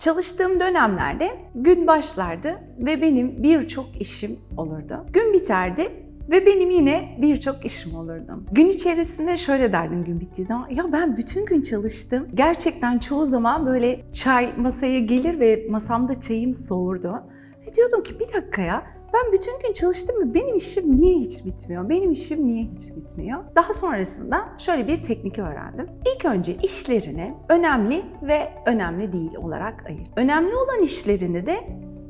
Çalıştığım dönemlerde gün başlardı ve benim birçok işim olurdu. Gün biterdi ve benim yine birçok işim olurdu. Gün içerisinde şöyle derdim gün bittiği zaman, ya ben bütün gün çalıştım. Gerçekten çoğu zaman böyle çay masaya gelir ve masamda çayım soğurdu. Ve diyordum ki bir dakika ya, ben bütün gün çalıştım mı benim işim niye hiç bitmiyor? Benim işim niye hiç bitmiyor? Daha sonrasında şöyle bir teknik öğrendim. İlk önce işlerini önemli ve önemli değil olarak ayır. Önemli olan işlerini de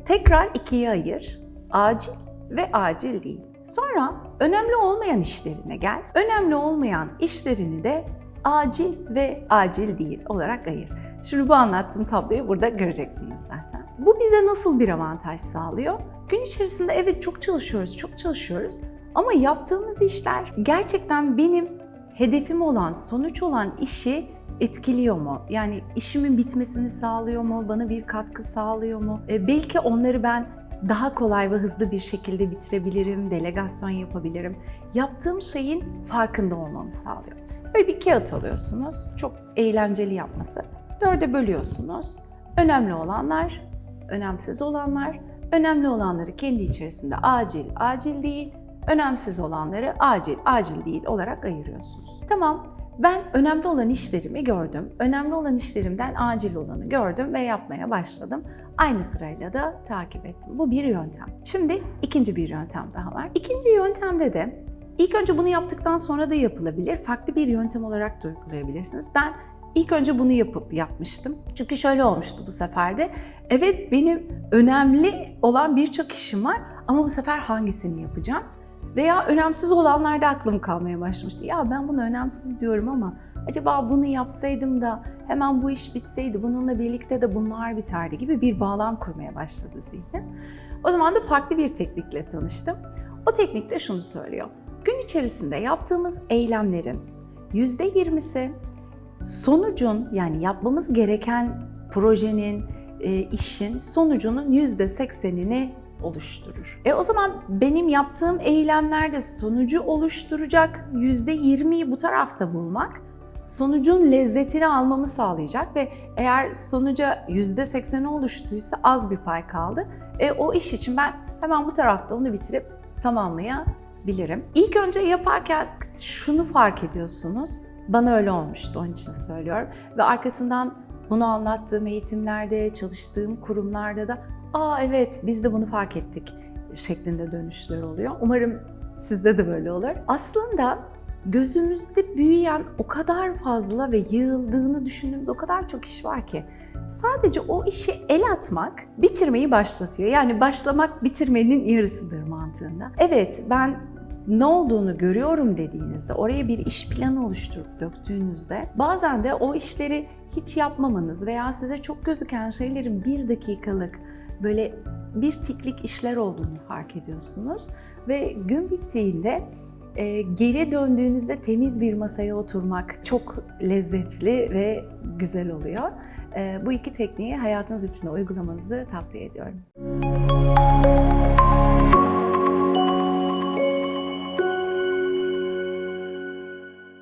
tekrar ikiye ayır. Acil ve acil değil. Sonra önemli olmayan işlerine gel. Önemli olmayan işlerini de acil ve acil değil olarak ayır. Şimdi bu anlattığım tabloyu burada göreceksiniz zaten. Bu bize nasıl bir avantaj sağlıyor? Gün içerisinde evet çok çalışıyoruz, çok çalışıyoruz ama yaptığımız işler gerçekten benim hedefim olan, sonuç olan işi etkiliyor mu? Yani işimin bitmesini sağlıyor mu? Bana bir katkı sağlıyor mu? E, belki onları ben daha kolay ve hızlı bir şekilde bitirebilirim, delegasyon yapabilirim. Yaptığım şeyin farkında olmamı sağlıyor. Böyle bir kağıt alıyorsunuz, çok eğlenceli yapması. Dörde bölüyorsunuz. Önemli olanlar, önemsiz olanlar, önemli olanları kendi içerisinde acil, acil değil, önemsiz olanları acil, acil değil olarak ayırıyorsunuz. Tamam, ben önemli olan işlerimi gördüm. Önemli olan işlerimden acil olanı gördüm ve yapmaya başladım. Aynı sırayla da takip ettim. Bu bir yöntem. Şimdi ikinci bir yöntem daha var. İkinci yöntemde de ilk önce bunu yaptıktan sonra da yapılabilir. Farklı bir yöntem olarak da uygulayabilirsiniz. Ben ilk önce bunu yapıp yapmıştım. Çünkü şöyle olmuştu bu sefer de. Evet benim önemli olan birçok işim var ama bu sefer hangisini yapacağım? Veya önemsiz olanlarda aklım kalmaya başlamıştı. Ya ben bunu önemsiz diyorum ama acaba bunu yapsaydım da hemen bu iş bitseydi, bununla birlikte de bunlar biterdi gibi bir bağlam kurmaya başladı zihnim. O zaman da farklı bir teknikle tanıştım. O teknik de şunu söylüyor. Gün içerisinde yaptığımız eylemlerin %20'si sonucun yani yapmamız gereken projenin, e, işin sonucunun %80'ini oluşturur. E o zaman benim yaptığım eylemlerde sonucu oluşturacak %20'yi bu tarafta bulmak sonucun lezzetini almamı sağlayacak ve eğer sonuca %80'i oluştuysa az bir pay kaldı. E o iş için ben hemen bu tarafta onu bitirip tamamlayabilirim. İlk önce yaparken şunu fark ediyorsunuz. Bana öyle olmuştu onun için söylüyorum. Ve arkasından bunu anlattığım eğitimlerde, çalıştığım kurumlarda da ''Aa evet biz de bunu fark ettik'' şeklinde dönüşler oluyor. Umarım sizde de böyle olur. Aslında gözümüzde büyüyen o kadar fazla ve yığıldığını düşündüğümüz o kadar çok iş var ki sadece o işi el atmak bitirmeyi başlatıyor. Yani başlamak bitirmenin yarısıdır mantığında. Evet ben ne olduğunu görüyorum dediğinizde, oraya bir iş planı oluşturup döktüğünüzde bazen de o işleri hiç yapmamanız veya size çok gözüken şeylerin bir dakikalık böyle bir tiklik işler olduğunu fark ediyorsunuz ve gün bittiğinde e, geri döndüğünüzde temiz bir masaya oturmak çok lezzetli ve güzel oluyor. E, bu iki tekniği hayatınız içinde uygulamanızı tavsiye ediyorum.